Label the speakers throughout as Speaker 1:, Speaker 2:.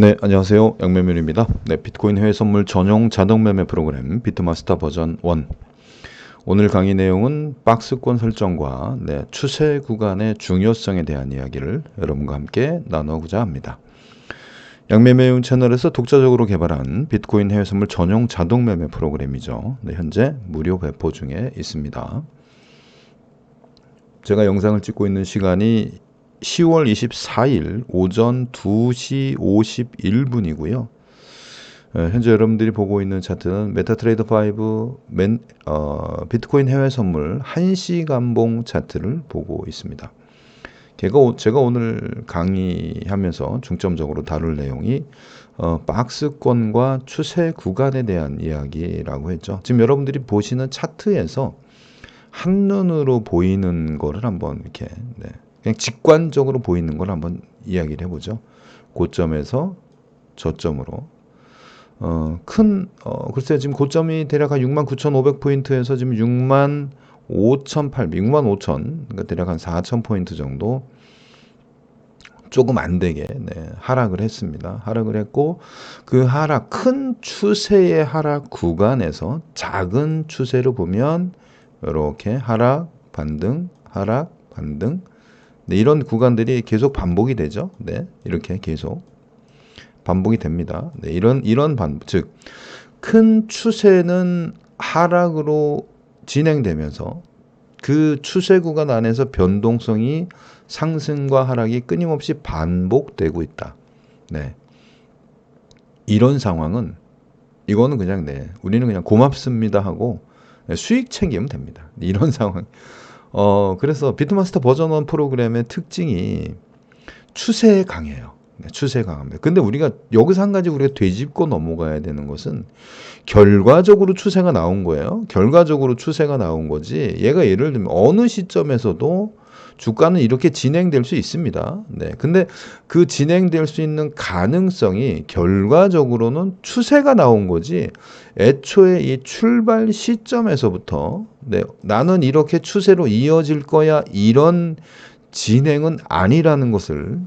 Speaker 1: 네, 안녕하세요. 양매면입니다. 네, 비트코인 해외 선물 전용 자동 매매 프로그램 비트마스터 버전 1. 오늘 강의 내용은 박스권 설정과 네, 추세 구간의 중요성에 대한 이야기를 여러분과 함께 나누고자 합니다. 양매매운 채널에서 독자적으로 개발한 비트코인 해외 선물 전용 자동 매매 프로그램이죠. 네, 현재 무료 배포 중에 있습니다. 제가 영상을 찍고 있는 시간이 10월 24일 오전 2시 51분이고요. 현재 여러분들이 보고 있는 차트는 메타트레이더 5 맨, 어, 비트코인 해외 선물 1시간봉 차트를 보고 있습니다. 제가, 제가 오늘 강의하면서 중점적으로 다룰 내용이 어, 박스권과 추세 구간에 대한 이야기라고 했죠. 지금 여러분들이 보시는 차트에서 한눈으로 보이는 거를 한번 이렇게 네, 그냥 직관적으로 보이는 걸 한번 이야기를 해보죠. 고점에서 저점으로 어, 큰 어, 글쎄요 지금 고점이 대략 한 69,500포인트에서 지금 6만 5,800, 6만 5천, 그러니까 대략 한 4천 포인트 정도 조금 안 되게 네, 하락을 했습니다. 하락을 했고 그 하락 큰 추세의 하락 구간에서 작은 추세로 보면 이렇게 하락 반등 하락 반등 네, 이런 구간들이 계속 반복이 되죠. 네, 이렇게 계속 반복이 됩니다. 네, 이런 이런 반복, 즉 큰 추세는 하락으로 진행되면서 그 추세 구간 안에서 변동성이 상승과 하락이 끊임없이 반복되고 있다. 네. 이런 상황은 이거는 그냥 네, 우리는 그냥 고맙습니다 하고 수익 챙기면 됩니다. 이런 상황. 어, 그래서 비트마스터 버전 1 프로그램의 특징이 추세에 강해요. 네, 추세에 강합니다. 근데 우리가 여기서 한 가지 우리가 되짚고 넘어가야 되는 것은 결과적으로 추세가 나온 거예요. 결과적으로 추세가 나온 거지. 얘가 예를 들면 어느 시점에서도 주가는 이렇게 진행될 수 있습니다. 네. 근데 그 진행될 수 있는 가능성이 결과적으로는 추세가 나온 거지. 애초에 이 출발 시점에서부터 네, 나는 이렇게 추세로 이어질 거야. 이런 진행은 아니라는 것을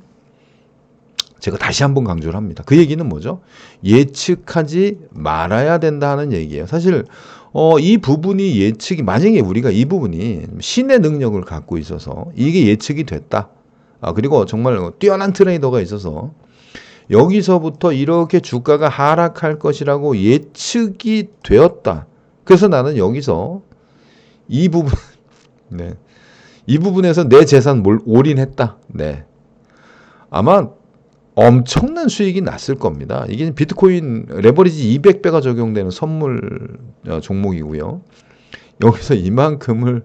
Speaker 1: 제가 다시 한번 강조를 합니다. 그 얘기는 뭐죠? 예측하지 말아야 된다는 얘기예요. 사실 어, 이 부분이 예측이 만약에 우리가 이 부분이 신의 능력을 갖고 있어서 이게 예측이 됐다. 아, 그리고 정말 뛰어난 트레이더가 있어서 여기서부터 이렇게 주가가 하락할 것이라고 예측이 되었다. 그래서 나는 여기서 이 부분, 네. 이 부분에서 내 재산 몰, 올인했다. 네. 아마 엄청난 수익이 났을 겁니다. 이게 비트코인 레버리지 200배가 적용되는 선물 어, 종목이고요. 여기서 이만큼을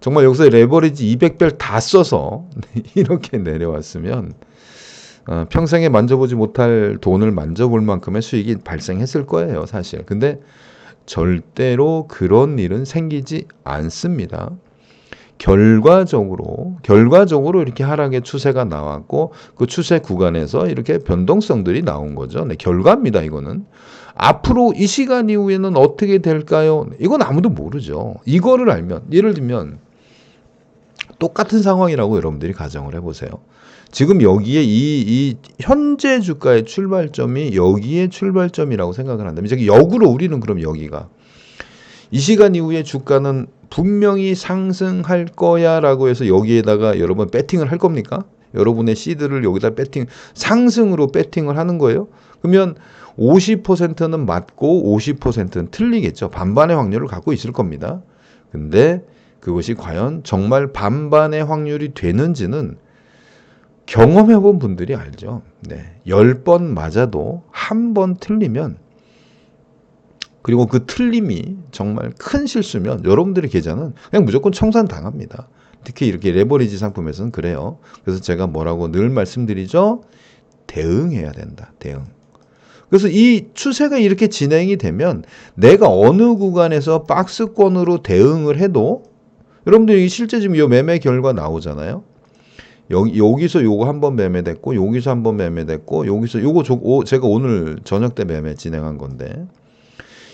Speaker 1: 정말 여기서 레버리지 200배를 다 써서 이렇게 내려왔으면 어, 평생에 만져보지 못할 돈을 만져볼 만큼의 수익이 발생했을 거예요, 사실. 근데 절대로 그런 일은 생기지 않습니다. 결과적으로 결과적으로 이렇게 하락의 추세가 나왔고 그 추세 구간에서 이렇게 변동성들이 나온 거죠. 네, 결과입니다. 이거는 앞으로 이 시간 이후에는 어떻게 될까요? 이건 아무도 모르죠. 이거를 알면 예를 들면 똑같은 상황이라고 여러분들이 가정을 해보세요. 지금 여기에 이, 이 현재 주가의 출발점이 여기에 출발점이라고 생각을 한다면 이제 역으로 우리는 그럼 여기가 이 시간 이후에 주가는 분명히 상승할 거야라고 해서 여기에다가 여러분 배팅을 할 겁니까? 여러분의 시드를 여기다 배팅 상승으로 배팅을 하는 거예요? 그러면 50%는 맞고 50%는 틀리겠죠. 반반의 확률을 갖고 있을 겁니다. 근데 그것이 과연 정말 반반의 확률이 되는지는 경험해 본 분들이 알죠. 네. 10번 맞아도 한 번 틀리면 그리고 그 틀림이 정말 큰 실수면 여러분들의 계좌는 그냥 무조건 청산 당합니다. 특히 이렇게 레버리지 상품에서는 그래요. 그래서 제가 뭐라고 늘 말씀드리죠? 대응해야 된다. 대응. 그래서 이 추세가 이렇게 진행이 되면 내가 어느 구간에서 박스권으로 대응을 해도 여러분들 실제 지금 이 매매 결과 나오잖아요. 여기, 여기서 요거 한 번 매매됐고, 여기서 한 번 매매됐고, 여기서 요거 저, 오, 제가 오늘 저녁 때 매매 진행한 건데,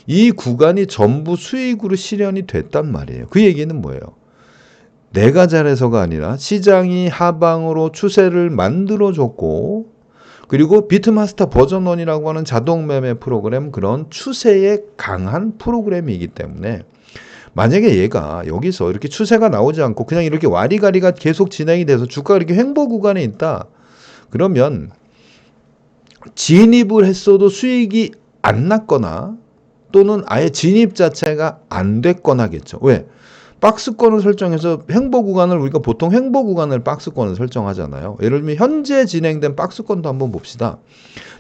Speaker 1: 이 구간이 전부 수익으로 실현이 됐단 말이에요. 그 얘기는 뭐예요? 내가 잘해서가 아니라 시장이 하방으로 추세를 만들어줬고 그리고 비트마스터 버전 1이라고 하는 자동 매매 프로그램 그런 추세에 강한 프로그램이기 때문에 만약에 얘가 여기서 이렇게 추세가 나오지 않고 그냥 이렇게 와리가리가 계속 진행이 돼서 주가가 이렇게 횡보 구간에 있다. 그러면 진입을 했어도 수익이 안 났거나 또는 아예 진입 자체가 안 됐거나겠죠. 왜? 박스권을 설정해서 횡보 구간을 우리가 보통 횡보 구간을 박스권을 설정하잖아요. 예를 들면 현재 진행된 박스권도 한번 봅시다.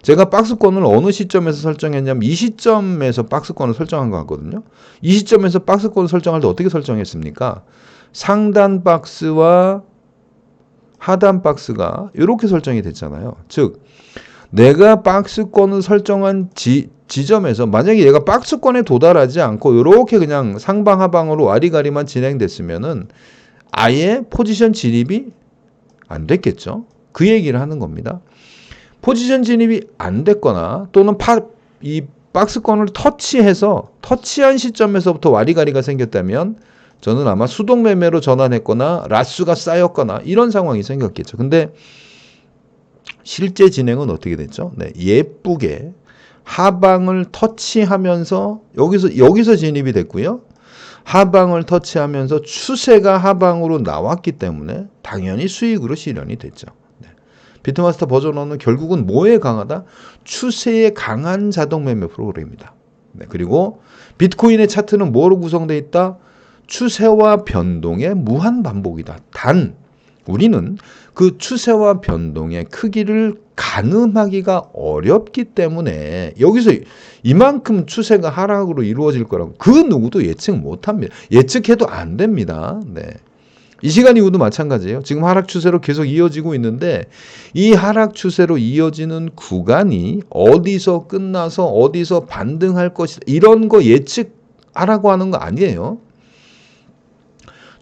Speaker 1: 제가 박스권을 어느 시점에서 설정했냐면 이 시점에서 박스권을 설정한 거 같거든요. 이 시점에서 박스권을 설정할 때 어떻게 설정했습니까? 상단 박스와 하단 박스가 이렇게 설정이 됐잖아요. 즉 내가 박스권을 설정한 지, 지점에서 만약에 얘가 박스권에 도달하지 않고 이렇게 그냥 상방 하방으로 와리가리만 진행됐으면은 아예 포지션 진입이 안 됐겠죠. 그 얘기를 하는 겁니다. 포지션 진입이 안 됐거나 또는 파, 이 박스권을 터치해서 터치한 시점에서부터 와리가리가 생겼다면 저는 아마 수동 매매로 전환했거나 라수가 쌓였거나 이런 상황이 생겼겠죠. 근데 실제 진행은 어떻게 됐죠? 네, 예쁘게 하방을 터치하면서 여기서 여기서 진입이 됐고요. 하방을 터치하면서 추세가 하방으로 나왔기 때문에 당연히 수익으로 실현이 됐죠. 네. 비트마스터 버전 1은 결국은 뭐에 강하다? 추세에 강한 자동 매매 프로그램입니다. 네. 그리고 비트코인의 차트는 뭐로 구성되어 있다? 추세와 변동의 무한 반복이다. 단 우리는 그 추세와 변동의 크기를 가늠하기가 어렵기 때문에 여기서 이만큼 추세가 하락으로 이루어질 거라고 그 누구도 예측 못 합니다. 예측해도 안 됩니다. 네. 이 시간 이후도 마찬가지예요. 지금 하락 추세로 계속 이어지고 있는데 이 하락 추세로 이어지는 구간이 어디서 끝나서 어디서 반등할 것이다. 이런 거 예측하라고 하는 거 아니에요.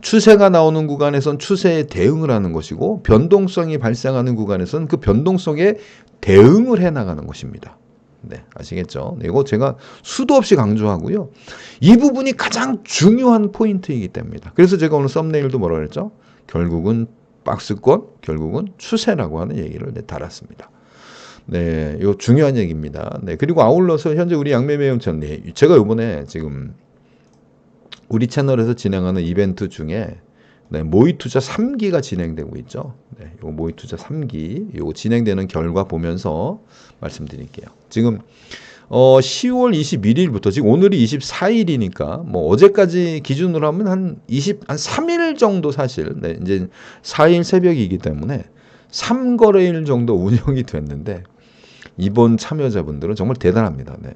Speaker 1: 추세가 나오는 구간에선 추세에 대응을 하는 것이고 변동성이 발생하는 구간에선 그 변동성에 대응을 해 나가는 것입니다. 네, 아시겠죠? 네, 이거 제가 수도 없이 강조하고요. 이 부분이 가장 중요한 포인트이기 때문이다. 그래서 제가 오늘 썸네일도 뭐라 그랬죠? 결국은 박스권, 결국은 추세라고 하는 얘기를 네, 달았습니다. 네, 이거 중요한 얘기입니다. 네, 그리고 아울러서 현재 우리 양매매용천, 네, 제가 이번에 지금 우리 채널에서 진행하는 이벤트 중에 네, 모의 투자 3기가 진행되고 있죠. 네, 요 모의 투자 3기 요 진행되는 결과 보면서 말씀드릴게요. 지금 어 10월 21일부터 지금 오늘이 24일이니까 뭐 어제까지 기준으로 하면 한 20, 한 3일 정도 사실 네, 이제 4일 새벽이기 때문에 3거래일 정도 운영이 됐는데 이번 참여자분들은 정말 대단합니다. 네.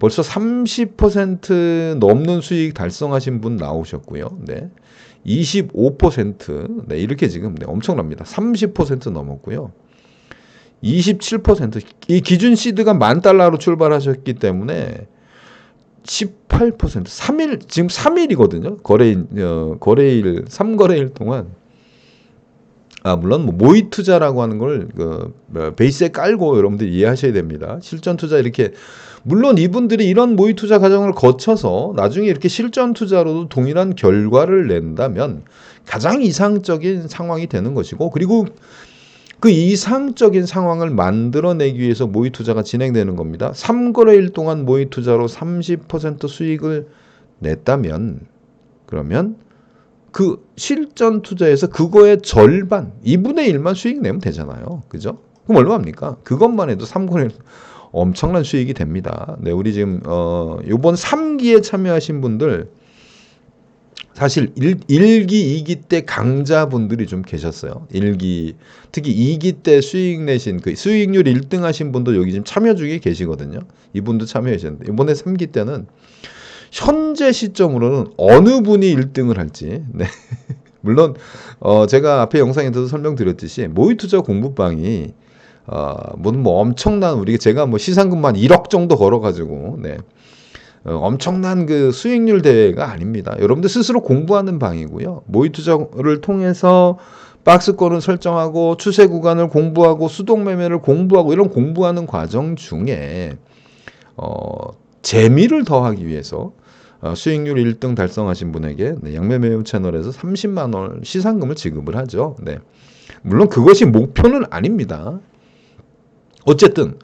Speaker 1: 벌써 30% 넘는 수익 달성하신 분 나오셨고요. 네. 25% 네, 이렇게 지금 네, 엄청납니다. 30% 넘었고요. 27%이 기준 시드가 만 달러로 출발하셨기 때문에 18% 3일 지금 3일이거든요. 거래일 어, 거래일 3거래일 동안 아 물론 뭐 모의 투자라고 하는 걸그 뭐 베이스에 깔고 여러분들 이해하셔야 됩니다. 실전 투자 이렇게 물론 이분들이 이런 모의 투자 과정을 거쳐서 나중에 이렇게 실전 투자로도 동일한 결과를 낸다면 가장 이상적인 상황이 되는 것이고 그리고 그 이상적인 상황을 만들어내기 위해서 모의 투자가 진행되는 겁니다. 3거래일 동안 모의 투자로 30% 수익을 냈다면 그러면 그 실전 투자에서 그거의 절반, 2분의 1만 수익 내면 되잖아요. 그죠? 그럼 얼마입니까? 그것만 해도 3거래일 엄청난 수익이 됩니다. 네, 우리 지금 어 요번 3기에 참여하신 분들 사실 1, 1기, 2기 때 강자분들이 좀 계셨어요. 1기, 특히 2기 때 수익 내신, 그 수익률 1등 하신 분도 여기 지금 참여 중에 계시거든요. 이분도 참여하셨는데, 이번에 3기 때는 현재 시점으로는 어느 분이 1등을 할지, 네. 물론, 어, 제가 앞에 영상에서도 설명드렸듯이 모의 투자 공부방이 어, 뭐, 뭐 엄청난 우리 제가 뭐 시상금만 1억 정도 걸어가지고 네. 어, 엄청난 그 수익률 대회가 아닙니다. 여러분들 스스로 공부하는 방이고요. 모의 투자를 통해서 박스권을 설정하고 추세 구간을 공부하고 수동 매매를 공부하고 이런 공부하는 과정 중에 어, 재미를 더하기 위해서 어, 수익률 1등 달성하신 분에게 네, 양매매우 채널에서 30만 원 시상금을 지급을 하죠. 네. 물론 그것이 목표는 아닙니다. 어쨌든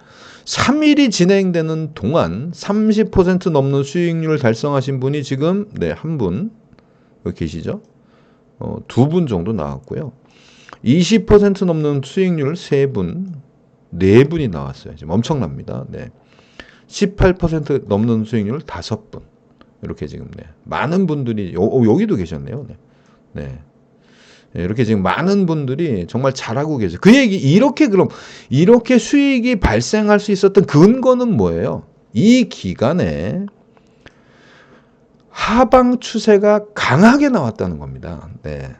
Speaker 1: 3일이 진행되는 동안 30% 넘는 수익률을 달성하신 분이 지금 네, 한 분 계시죠? 어, 두 분 정도 나왔고요. 20% 넘는 수익률 세 분, 네 분이 나왔어요. 지금 엄청납니다. 네. 18% 넘는 수익률 다섯 분. 이렇게 지금 네. 많은 분들이 요, 어, 여기도 계셨네요. 네. 네. 네, 이렇게 지금 많은 분들이 정말 잘하고 계세요. 그 얘기 이렇게 그럼 이렇게 수익이 발생할 수 있었던 근거는 뭐예요? 이 기간에 하방 추세가 강하게 나왔다는 겁니다. 네.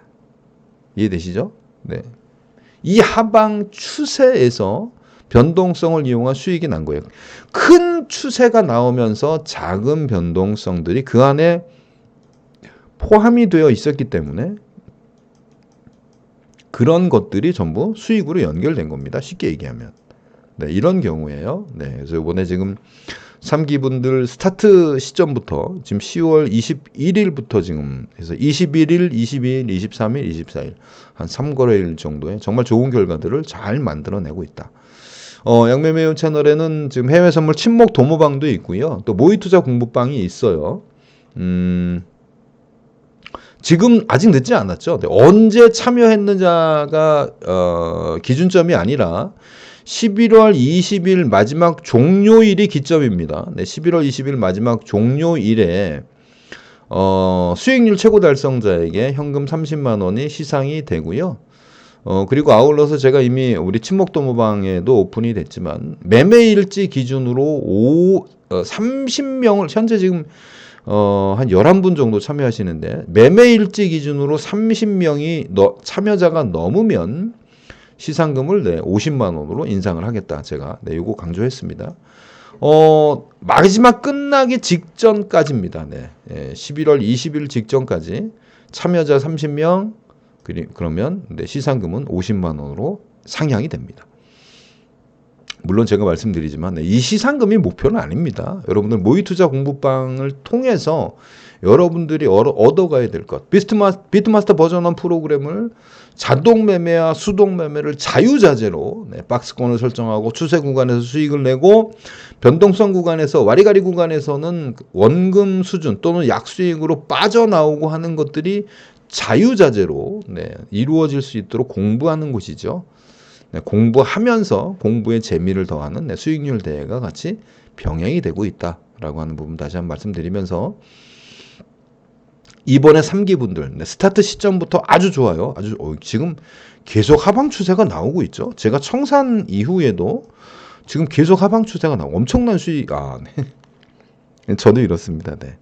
Speaker 1: 이해되시죠? 네. 이 하방 추세에서 변동성을 이용한 수익이 난 거예요. 큰 추세가 나오면서 작은 변동성들이 그 안에 포함이 되어 있었기 때문에 그런 것들이 전부 수익으로 연결된 겁니다. 쉽게 얘기하면. 네, 이런 경우에요. 네, 그래서 이번에 지금 3기분들 스타트 시점부터 지금 10월 21일부터 지금 해서 21일, 22일, 23일, 24일 한 3거래일 정도의 정말 좋은 결과들을 잘 만들어내고 있다. 어, 양매매운 채널에는 지금 해외 선물 친목 도모방도 있고요. 또 모의 투자 공부방이 있어요. 음, 지금 아직 늦지 않았죠. 네, 언제 참여했느냐가 어, 기준점이 아니라 11월 20일 마지막 종료일이 기점입니다. 네, 11월 20일 마지막 종료일에 어, 수익률 최고 달성자에게 현금 30만 원이 시상이 되고요. 어, 그리고 아울러서 제가 이미 우리 친목도모방에도 오픈이 됐지만 매매일지 기준으로 5, 어, 30명을 현재 지금 어, 한 11분 정도 참여하시는데 매매일지 기준으로 30명이 너, 참여자가 넘으면 시상금을 네, 50만 원으로 인상을 하겠다. 제가 네, 요거 강조했습니다. 어, 마지막 끝나기 직전까지입니다. 네. 예, 11월 20일 직전까지 참여자 30명 그러면 네, 시상금은 50만 원으로 상향이 됩니다. 물론 제가 말씀드리지만 네, 이 시상금이 목표는 아닙니다. 여러분들 모의투자 공부방을 통해서 여러분들이 얻어가야 될 것. 비트마, 비트마스터 버전 1 프로그램을 자동 매매와 수동 매매를 자유자재로 네, 박스권을 설정하고 추세 구간에서 수익을 내고 변동성 구간에서 와리가리 구간에서는 원금 수준 또는 약수익으로 빠져나오고 하는 것들이 자유자재로 네, 이루어질 수 있도록 공부하는 곳이죠. 네, 공부하면서 공부의 재미를 더하는 네, 수익률 대회가 같이 병행이 되고 있다라고 하는 부분 다시 한번 말씀드리면서 이번에 3기분들 네, 스타트 시점부터 아주 좋아요. 아주 어, 지금 계속 하방 추세가 나오고 있죠. 제가 청산 이후에도 지금 계속 하방 추세가 나오고 엄청난 수익 아 네. 저도 이렇습니다. 네.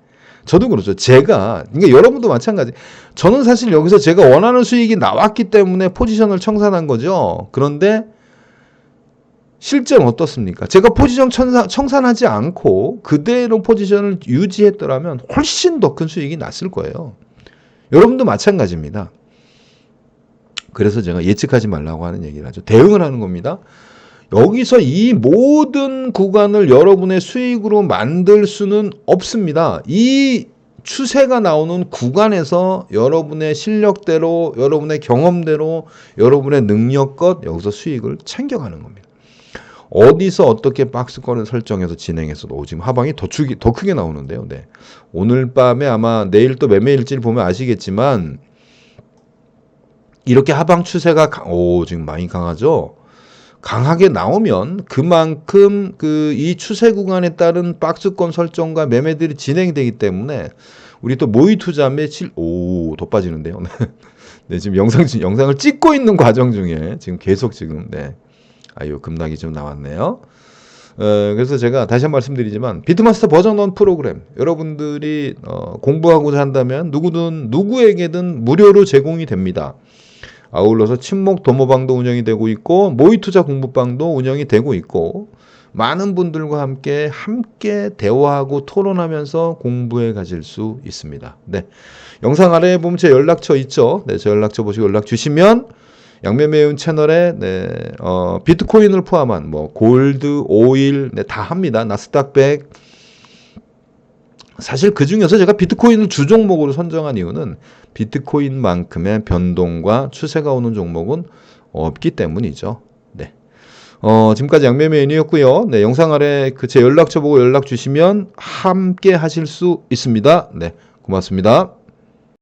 Speaker 1: 저도 그렇죠. 제가 그러니까 여러분도 마찬가지. 저는 사실 여기서 제가 원하는 수익이 나왔기 때문에 포지션을 청산한 거죠. 그런데 실제는 어떻습니까? 제가 포지션 청산, 청산 하지 않고 그대로 포지션을 유지했더라면 훨씬 더 큰 수익이 났을 거예요. 여러분도 마찬가지입니다. 그래서 제가 예측하지 말라고 하는 얘기를 하죠. 대응을 하는 겁니다. 여기서 이 모든 구간을 여러분의 수익으로 만들 수는 없습니다. 이 추세가 나오는 구간에서 여러분의 실력대로, 여러분의 경험대로, 여러분의 능력껏 여기서 수익을 챙겨가는 겁니다. 어디서 어떻게 박스권을 설정해서 진행해서도 지금 하방이 더, 축이, 더 크게 나오는데요. 네. 오늘 밤에 아마 내일 또 매매일지를 보면 아시겠지만 이렇게 하방 추세가 오 지금 많이 강하죠. 강하게 나오면 그만큼 그 이 추세 구간에 따른 박스권 설정과 매매들이 진행되기 때문에 우리 또 모의 투자 매칠 오더 빠지는데요. 네 지금 영상 영상을 찍고 있는 과정 중에 지금 계속 지금 네 아유 급락이 좀 나왔네요. 어, 그래서 제가 다시 한 번 말씀드리지만 비트마스터 버전 1 프로그램 여러분들이 어, 공부하고자 한다면 누구든 누구에게든 무료로 제공이 됩니다. 아울러서 친목 도모방도 운영이 되고 있고 모의투자 공부방도 운영이 되고 있고 많은 분들과 함께 함께 대화하고 토론하면서 공부해 가실 수 있습니다. 네. 영상 아래에 보면 제 연락처 있죠. 네, 제 연락처 보시고 연락 주시면 양매매운 채널에 네, 어, 비트코인을 포함한 뭐 골드, 오일 네, 다 합니다. 나스닥 100 사실 그 중에서 제가 비트코인을 주 종목으로 선정한 이유는 비트코인만큼의 변동과 추세가 오는 종목은 없기 때문이죠. 네. 어, 지금까지 양매매인이었고요. 네, 영상 아래 그 제 연락처 보고 연락 주시면 함께 하실 수 있습니다. 네, 고맙습니다.